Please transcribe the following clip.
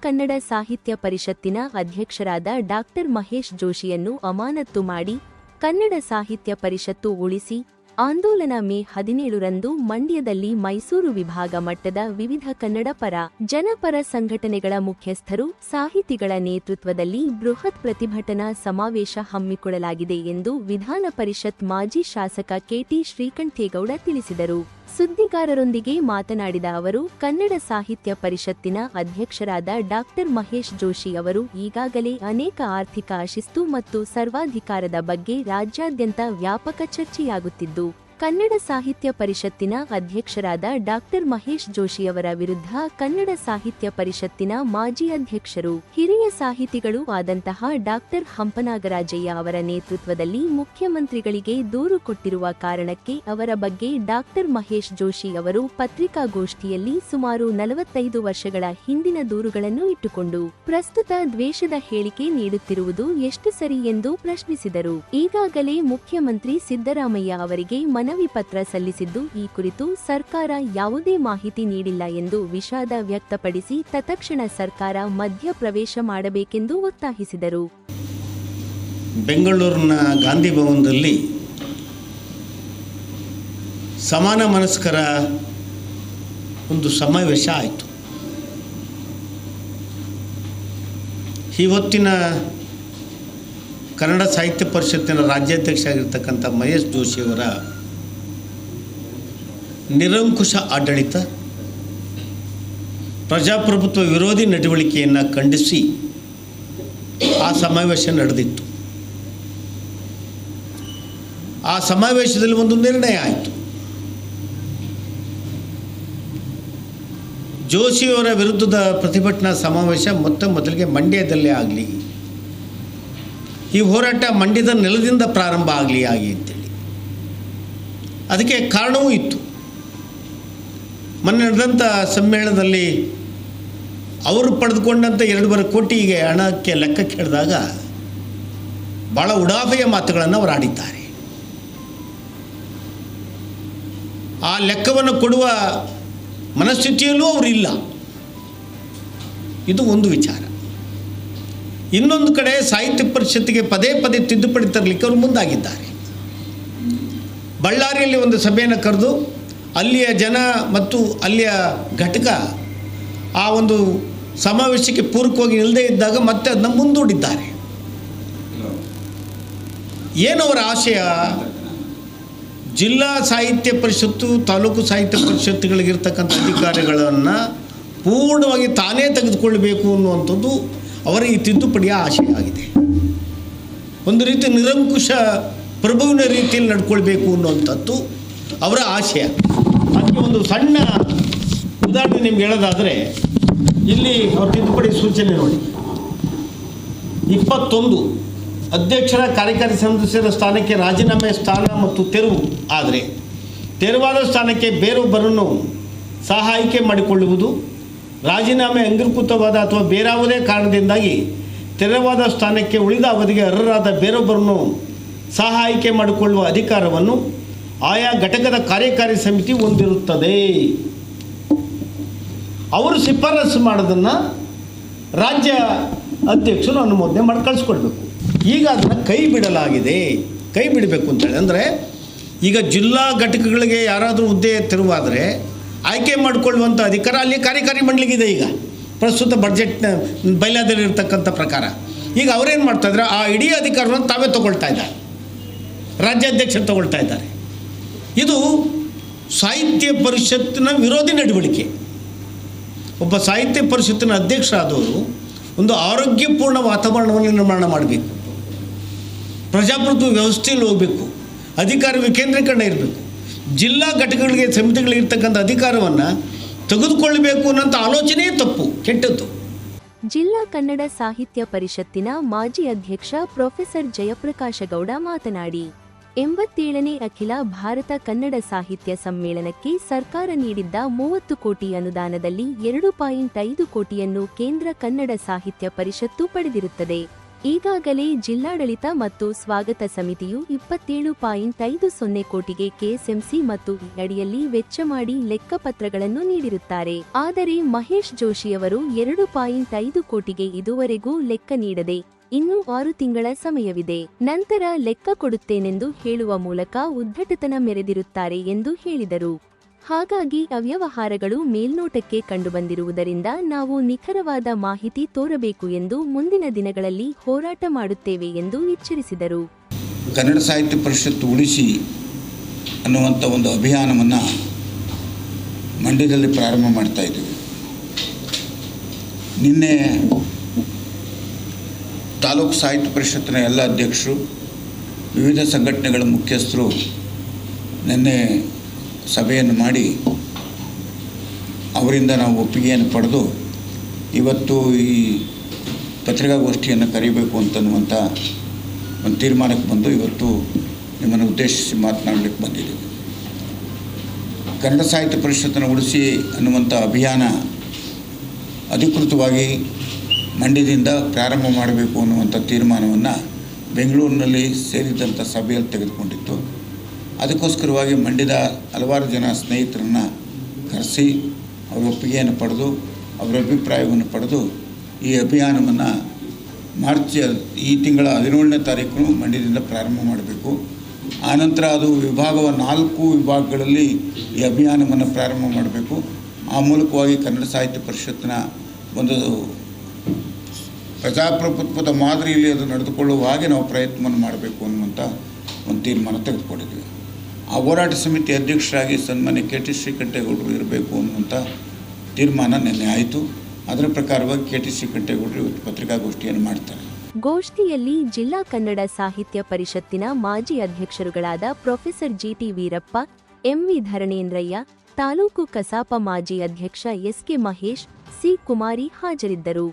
ಕನ್ನಡ ಸಾಹಿತ್ಯ ಪರಿಷತ್ತಿನ ಅಧ್ಯಕ್ಷರಾದ ಡಾಕ್ಟರ್ ಮಹೇಶ್ ಜೋಶಿಯನ್ನು ಅಮಾನತ್ತು ಮಾಡಿ ಕನ್ನಡ ಸಾಹಿತ್ಯ ಪರಿಷತ್ತು ಉಳಿಸಿ ಆಂದೋಲನ ಮೇ ಹದಿನೇಳರಂದು ಮಂಡ್ಯದಲ್ಲಿ ಮೈಸೂರು ವಿಭಾಗ ಮಟ್ಟದ ವಿವಿಧ ಕನ್ನಡ ಪರ, ಜನಪರ ಸಂಘಟನೆಗಳ ಮುಖ್ಯಸ್ಥರು, ಸಾಹಿತಿಗಳ ನೇತೃತ್ವದಲ್ಲಿ ಬೃಹತ್ ಪ್ರತಿಭಟನಾ ಸಮಾವೇಶ ಹಮ್ಮಿಕೊಳ್ಳಲಾಗಿದೆ ಎಂದು ವಿಧಾನ ಪರಿಷತ್ ಮಾಜಿ ಶಾಸಕ ಕೆಟಿ ಶ್ರೀಕಂಠೇಗೌಡ ತಿಳಿಸಿದರು. ಸುದ್ದಿಗಾರರೊಂದಿಗೆ ಮಾತನಾಡಿದ ಅವರು, ಕನ್ನಡ ಸಾಹಿತ್ಯ ಪರಿಷತ್ತಿನ ಅಧ್ಯಕ್ಷರಾದ ಡಾಕ್ಟರ್ ಮಹೇಶ್ ಜೋಶಿ ಅವರು ಈಗಾಗಲೇ ಅನೇಕ ಆರ್ಥಿಕ ಅಶಿಸ್ತು ಮತ್ತು ಸರ್ವಾಧಿಕಾರದ ಬಗ್ಗೆ ರಾಜ್ಯಾದ್ಯಂತ ವ್ಯಾಪಕ ಚರ್ಚೆಯಾಗುತ್ತಿದ್ದು ಕನ್ನಡ ಸಾಹಿತ್ಯ ಪರಿಷತ್ತಿನ ಅಧ್ಯಕ್ಷರಾದ ಡಾಕ್ಟರ್ ಮಹೇಶ್ ಜೋಶಿಯವರ ವಿರುದ್ಧ ಕನ್ನಡ ಸಾಹಿತ್ಯ ಪರಿಷತ್ತಿನ ಮಾಜಿ ಅಧ್ಯಕ್ಷರು, ಹಿರಿಯ ಸಾಹಿತಿಗಳು ಆದಂತಹ ಡಾಕ್ಟರ್ ಹಂಪನಾಗರಾಜಯ್ಯ ಅವರ ನೇತೃತ್ವದಲ್ಲಿ ಮುಖ್ಯಮಂತ್ರಿಗಳಿಗೆ ದೂರು ಕೊಟ್ಟಿರುವ ಕಾರಣಕ್ಕೆ ಅವರ ಬಗ್ಗೆ ಡಾಕ್ಟರ್ ಮಹೇಶ್ ಜೋಶಿ ಅವರು ಪತ್ರಿಕಾಗೋಷ್ಠಿಯಲ್ಲಿ ಸುಮಾರು ನಲವತ್ತೈದು ವರ್ಷಗಳ ಹಿಂದಿನ ದೂರುಗಳನ್ನು ಇಟ್ಟುಕೊಂಡು, ಪ್ರಸ್ತುತ ದ್ವೇಷದ ಹೇಳಿಕೆ ನೀಡುತ್ತಿರುವುದು ಎಷ್ಟು ಸರಿ ಎಂದು ಪ್ರಶ್ನಿಸಿದರು. ಈಗಾಗಲೇ ಮುಖ್ಯಮಂತ್ರಿ ಸಿದ್ದರಾಮಯ್ಯ ಅವರಿಗೆ ಮನವಿ ಪತ್ರ ಸಲ್ಲಿಸಿದ್ದು, ಈ ಕುರಿತು ಸರ್ಕಾರ ಯಾವುದೇ ಮಾಹಿತಿ ನೀಡಿಲ್ಲ ಎಂದು ವಿಷಾದ ವ್ಯಕ್ತಪಡಿಸಿ ತತ್ಕ್ಷಣ ಸರ್ಕಾರ ಮಧ್ಯಪ್ರವೇಶ ಮಾಡಬೇಕೆಂದು ಒತ್ತಾಯಿಸಿದರು. ಬೆಂಗಳೂರಿನ ಗಾಂಧಿ ಭವನದಲ್ಲಿ ಸಮಾನ ಮನಸ್ಕರ ಒಂದು ಸಮಾವೇಶ ಆಯಿತು. ಇವತ್ತಿನ ಕನ್ನಡ ಸಾಹಿತ್ಯ ಪರಿಷತ್ತಿನ ರಾಜ್ಯಾಧ್ಯಕ್ಷ ಆಗಿರ್ತಕ್ಕಂಥ ಮಹೇಶ್ ಜೋಶಿಯವರ ನಿರಂಕುಶ ಆಡಳಿತ, ಪ್ರಜಾಪ್ರಭುತ್ವ ವಿರೋಧಿ ನಡವಳಿಕೆಯನ್ನು ಖಂಡಿಸಿ ಆ ಸಮಾವೇಶ ನಡೆದಿತ್ತು. ಆ ಸಮಾವೇಶದಲ್ಲಿ ಒಂದು ನಿರ್ಣಯ ಆಯಿತು. ಜೋಶಿಯವರ ವಿರುದ್ಧದ ಪ್ರತಿಭಟನಾ ಸಮಾವೇಶ ಮೊತ್ತ ಮೊದಲಿಗೆ ಮಂಡ್ಯದಲ್ಲೇ ಆಗಲಿ, ಈ ಹೋರಾಟ ಮಂಡ್ಯದ ನೆಲದಿಂದ ಪ್ರಾರಂಭ ಆಗಲಿ ಆಗಿ ಅಂತೇಳಿ. ಅದಕ್ಕೆ ಕಾರಣವೂ ಇತ್ತು. ಮೊನ್ನೆ ನಡೆದಂಥ ಸಮ್ಮೇಳನದಲ್ಲಿ ಅವರು ಪಡೆದುಕೊಂಡಂಥ ಎರಡೂವರೆ ಕೋಟಿಗೆ ಹಣಕ್ಕೆ ಲೆಕ್ಕ ಕೇಳಿದಾಗ ಭಾಳ ಉಡಾಫೆಯ ಮಾತುಗಳನ್ನು ಅವರು ಆಡಿದ್ದಾರೆ. ಆ ಲೆಕ್ಕವನ್ನು ಕೊಡುವ ಮನಸ್ಥಿತಿಯಲ್ಲೂ ಅವರಿಲ್ಲ ಇದು ಒಂದು ವಿಚಾರ. ಇನ್ನೊಂದು ಕಡೆ ಸಾಹಿತ್ಯ ಪರಿಷತ್ತಿಗೆ ಪದೇ ಪದೇ ತಿದ್ದುಪಡಿ ತರಲಿಕ್ಕೆ ಅವರು ಮುಂದಾಗಿದ್ದಾರೆ. ಬಳ್ಳಾರಿಯಲ್ಲಿ ಒಂದು ಸಭೆಯನ್ನು ಕರೆದು ಅಲ್ಲಿಯ ಜನ ಮತ್ತು ಅಲ್ಲಿಯ ಘಟಕ ಆ ಒಂದು ಸಮಾವೇಶಕ್ಕೆ ಪೂರಕವಾಗಿ ನಿಲ್ಲದೇ ಇದ್ದಾಗ ಮತ್ತೆ ಅದನ್ನ ಮುಂದೂಡಿದ್ದಾರೆ. ಏನು ಅವರ ಆಶಯ? ಜಿಲ್ಲಾ ಸಾಹಿತ್ಯ ಪರಿಷತ್ತು, ತಾಲೂಕು ಸಾಹಿತ್ಯ ಪರಿಷತ್ತುಗಳಿಗಿರ್ತಕ್ಕಂಥ ಅಧಿಕಾರಿಗಳನ್ನು ಪೂರ್ಣವಾಗಿ ತಾನೇ ತೆಗೆದುಕೊಳ್ಬೇಕು ಅನ್ನುವಂಥದ್ದು ಅವರ ಈ ತಿದ್ದುಪಡಿಯ ಆಶಯ ಆಗಿದೆ. ಒಂದು ರೀತಿ ನಿರಂಕುಶ ಪ್ರಭುವಿನ ರೀತಿಯಲ್ಲಿ ನಡ್ಕೊಳ್ಬೇಕು ಅನ್ನುವಂಥದ್ದು ಅವರ ಆಶಯ. ಒಂದು ಸಣ್ಣ ಉದಾಹರಣೆ ನಿಮ್ಗೆ ಹೇಳೋದಾದರೆ, ಇಲ್ಲಿ ಅವ್ರ ತಿದ್ದುಪಡಿ ಸೂಚನೆ ನೋಡಿ. ಇಪ್ಪತ್ತೊಂದು, ಅಧ್ಯಕ್ಷರ ಕಾರ್ಯಕಾರಿ ಸದಸ್ಯರ ಸ್ಥಾನಕ್ಕೆ ರಾಜೀನಾಮೆ ಸ್ಥಾನ ಮತ್ತು ತೆರವು ಆದರೆ, ತೆರವಾದ ಸ್ಥಾನಕ್ಕೆ ಬೇರೊಬ್ಬರನ್ನು ಸಹ ಆಯ್ಕೆ ಮಾಡಿಕೊಳ್ಳುವುದು, ರಾಜೀನಾಮೆ ಅಂಗೀಕೃತವಾದ ಅಥವಾ ಬೇರಾವುದೇ ಕಾರಣದಿಂದಾಗಿ ತೆರವಾದ ಸ್ಥಾನಕ್ಕೆ ಉಳಿದ ಅವಧಿಗೆ ಅರ್ಹರಾದ ಬೇರೊಬ್ಬರನ್ನು ಸಹ ಆಯ್ಕೆ ಮಾಡಿಕೊಳ್ಳುವ ಅಧಿಕಾರವನ್ನು ಆಯಾ ಘಟಕದ ಕಾರ್ಯಕಾರಿ ಸಮಿತಿ ಹೊಂದಿರುತ್ತದೆ. ಅವರು ಶಿಫಾರಸು ಮಾಡೋದನ್ನು ರಾಜ್ಯ ಅಧ್ಯಕ್ಷರು ಅನುಮೋದನೆ ಮಾಡಿ ಕಳಿಸ್ಕೊಡ್ಬೇಕು ಈಗ ಅದನ್ನು ಕೈ ಬಿಡಲಾಗಿದೆ. ಕೈ ಬಿಡಬೇಕು ಅಂತೇಳಿ ಅಂದರೆ, ಈಗ ಜಿಲ್ಲಾ ಘಟಕಗಳಿಗೆ ಯಾರಾದರೂ ಹುದ್ದೆ ತಿರುವಾದರೆ ಆಯ್ಕೆ ಮಾಡಿಕೊಳ್ಳುವಂಥ ಅಧಿಕಾರ ಅಲ್ಲಿ ಕಾರ್ಯಕಾರಿ ಮಂಡಳಿಗಿದೆ ಈಗ. ಪ್ರಸ್ತುತ ಬಡ್ಜೆಟ್ನ ಬಯಲಾದಲ್ಲಿರ್ತಕ್ಕಂಥ ಪ್ರಕಾರ. ಈಗ ಅವರೇನು ಮಾಡ್ತಾಯಿದ್ರೆ ಆ ಇಡೀ ಅಧಿಕಾರವನ್ನು ತಾವೇ ತಗೊಳ್ತಾ ಇದ್ದಾರೆ. ರಾಜ್ಯಾಧ್ಯಕ್ಷರು ತಗೊಳ್ತಾ ಇದ್ದಾರೆ. ಇದು ಸಾಹಿತ್ಯ ಪರಿಷತ್ತಿನ ವಿರೋಧಿ ನಡವಳಿಕೆ. ಒಬ್ಬ ಸಾಹಿತ್ಯ ಪರಿಷತ್ತಿನ ಅಧ್ಯಕ್ಷರಾದವರು ಒಂದು ಆರೋಗ್ಯಪೂರ್ಣ ವಾತಾವರಣವನ್ನು ನಿರ್ಮಾಣ ಮಾಡಬೇಕು. ಪ್ರಜಾಪ್ರಭುತ್ವ ವ್ಯವಸ್ಥೆಯಲ್ಲಿ ಹೋಗಬೇಕು. ಅಧಿಕಾರ ವಿಕೇಂದ್ರೀಕರಣ ಇರಬೇಕು. ಜಿಲ್ಲಾ ಘಟಕಗಳಿಗೆ ಸಮಿತಿಗಳಿರ್ತಕ್ಕಂಥ ಅಧಿಕಾರವನ್ನು ತೆಗೆದುಕೊಳ್ಳಬೇಕು ಅನ್ನೋಂಥ ಆಲೋಚನೆಯೇ ತಪ್ಪು, ಕೆಟ್ಟದ್ದು. ಜಿಲ್ಲಾ ಕನ್ನಡ ಸಾಹಿತ್ಯ ಪರಿಷತ್ತಿನ ಮಾಜಿ ಅಧ್ಯಕ್ಷ ಪ್ರೊಫೆಸರ್ ಜಯಪ್ರಕಾಶ ಗೌಡ ಮಾತನಾಡಿ. ಎಂಬತ್ತೇಳನೇ ಅಖಿಲ ಭಾರತ ಕನ್ನಡ ಸಾಹಿತ್ಯ ಸಮ್ಮೇಳನಕ್ಕೆ ಸರ್ಕಾರ ನೀಡಿದ್ದ ಮೂವತ್ತು ಕೋಟಿ ಅನುದಾನದಲ್ಲಿ ಎರಡು ಪಾಯಿಂಟ್ ಐದು ಕೋಟಿಯನ್ನು ಕೇಂದ್ರ ಕನ್ನಡ ಸಾಹಿತ್ಯ ಪರಿಷತ್ತು ಪಡೆದಿರುತ್ತದೆ. ಈಗಾಗಲೇ ಜಿಲ್ಲಾಡಳಿತ ಮತ್ತು ಸ್ವಾಗತ ಸಮಿತಿಯು ಇಪ್ಪತ್ತೇಳು ಪಾಯಿಂಟ್ ಐದು ಸೊನ್ನೆ ಕೋಟಿಗೆ ಕೆಎಸ್ಎಂಸಿ ಮತ್ತು ಅಡಿಯಲ್ಲಿ ವೆಚ್ಚ ಮಾಡಿ ಲೆಕ್ಕಪತ್ರಗಳನ್ನು ನೀಡಿರುತ್ತಾರೆ. ಆದರೆ ಮಹೇಶ್ ಜೋಶಿಯವರು ಎರಡು ಪಾಯಿಂಟ್ ಐದು ಕೋಟಿಗೆ ಇದುವರೆಗೂ ಲೆಕ್ಕ ನೀಡದೆ ಇನ್ನೂ ಆರು ತಿಂಗಳ ಸಮಯವಿದೆ. ನಂತರ ಲೆಕ್ಕ ಕೊಡುತ್ತೇನೆಂದು ಹೇಳುವ ಮೂಲಕ ಉದ್ದಟತನ ಮೆರೆದಿರುತ್ತಾರೆ ಎಂದು ಹೇಳಿದರು. ಹಾಗಾಗಿ ಅವ್ಯವಹಾರಗಳು ಮೇಲ್ನೋಟಕ್ಕೆ ಕಂಡುಬಂದಿರುವುದರಿಂದ ನಾವು ನಿಖರವಾದ ಮಾಹಿತಿ ತೋರಬೇಕು ಎಂದು ಮುಂದಿನ ದಿನಗಳಲ್ಲಿ ಹೋರಾಟ ಮಾಡುತ್ತೇವೆ ಎಂದು ಎಚ್ಚರಿಸಿದರು. ಕನ್ನಡ ಸಾಹಿತ್ಯ ಪರಿಷತ್ತು ಉಳಿಸಿ ಅನ್ನುವಂಥ ಒಂದು ಅಭಿಯಾನವನ್ನು ಮಂಡ್ಯದಲ್ಲಿ ಪ್ರಾರಂಭ ಮಾಡ್ತಾ ಇದ್ದೀವಿ. ನಿನ್ನೆ ತಾಲೂಕು ಸಾಹಿತ್ಯ ಪರಿಷತ್ತಿನ ಎಲ್ಲ ಅಧ್ಯಕ್ಷರು, ವಿವಿಧ ಸಂಘಟನೆಗಳ ಮುಖ್ಯಸ್ಥರು ನಿನ್ನೆ ಸಭೆಯನ್ನು ಮಾಡಿ ಅವರಿಂದ ನಾವು ಒಪ್ಪಿಗೆಯನ್ನು ಪಡೆದು ಇವತ್ತು ಈ ಪತ್ರಿಕಾಗೋಷ್ಠಿಯನ್ನು ಕರೀಬೇಕು ಅಂತನ್ನುವಂಥ ಒಂದು ತೀರ್ಮಾನಕ್ಕೆ ಬಂದು ಇವತ್ತು ನಿಮ್ಮನ್ನು ಉದ್ದೇಶಿಸಿ ಮಾತನಾಡಲಿಕ್ಕೆ ಬಂದಿದ್ದೀವಿ. ಕನ್ನಡ ಸಾಹಿತ್ಯ ಪರಿಷತ್ತನ್ನು ಉಳಿಸಿ ಅನ್ನುವಂಥ ಅಭಿಯಾನ ಅಧಿಕೃತವಾಗಿ ಮಂಡ್ಯದಿಂದ ಪ್ರಾರಂಭ ಮಾಡಬೇಕು ಅನ್ನುವಂಥ ತೀರ್ಮಾನವನ್ನು ಬೆಂಗಳೂರಿನಲ್ಲಿ ಸೇರಿದಂಥ ಸಭೆಯಲ್ಲಿ ತೆಗೆದುಕೊಂಡಿತ್ತು. ಅದಕ್ಕೋಸ್ಕರವಾಗಿ ಮಂಡ್ಯದ ಹಲವಾರು ಜನ ಸ್ನೇಹಿತರನ್ನು ಕರೆಸಿ ಅವರ ಒಪ್ಪಿಗೆಯನ್ನು ಪಡೆದು, ಅವರ ಅಭಿಪ್ರಾಯವನ್ನು ಪಡೆದು ಈ ಅಭಿಯಾನವನ್ನು ಮಾರ್ಚ್ ಈ ತಿಂಗಳ ಹದಿನೇಳನೇ ತಾರೀಕು ಮಂಡ್ಯದಿಂದ ಪ್ರಾರಂಭ ಮಾಡಬೇಕು. ಆನಂತರ ಅದು ವಿಭಾಗವ ನಾಲ್ಕು ವಿಭಾಗಗಳಲ್ಲಿ ಈ ಅಭಿಯಾನವನ್ನು ಪ್ರಾರಂಭ ಮಾಡಬೇಕು. ಆ ಮೂಲಕವಾಗಿ ಕನ್ನಡ ಸಾಹಿತ್ಯ ಪರಿಷತ್ತಿನ ಒಂದು ಪ್ರಜಾಪ್ರಭುತ್ವದ ಮಾದರಿಯಲ್ಲಿ ಅದು ನಡೆದುಕೊಳ್ಳುವ ಹಾಗೆ ನಾವು ಪ್ರಯತ್ನವನ್ನು ಮಾಡಬೇಕು ಅನ್ನುವಂಥ ಒಂದು ತೀರ್ಮಾನ ತೆಗೆದುಕೊಂಡಿದ್ವಿ ಆ ಹೋರಾಟ ಸಮಿತಿ ಅಧ್ಯಕ್ಷರಾಗಿ ಸನ್ಮಾನ್ಯ ಕೆ ಟಿ ಶ್ರೀಕಂಠೇಗೌಡರು ಇರಬೇಕು ಅನ್ನುವಂಥ ತೀರ್ಮಾನ ನಿನ್ನೆ ಆಯಿತು. ಅದರ ಪ್ರಕಾರವಾಗಿ ಕೆ ಟಿ ಶ್ರೀಕಂಠೇಗೌಡರು ಇವತ್ತು ಪತ್ರಿಕಾಗೋಷ್ಠಿಯನ್ನು ಮಾಡ್ತಾರೆ. ಗೋಷ್ಠಿಯಲ್ಲಿ ಜಿಲ್ಲಾ ಕನ್ನಡ ಸಾಹಿತ್ಯ ಪರಿಷತ್ತಿನ ಮಾಜಿ ಅಧ್ಯಕ್ಷರುಗಳಾದ professor GT Veerappa MV Dharanendraiah, taluk ಕಸಾಪ ಮಾಜಿ ಅಧ್ಯಕ್ಷ ಎಸ್ಕೆ ಮಹೇಶ್, ಸಿ ಕುಮಾರಿ ಹಾಜರಿದ್ದರು.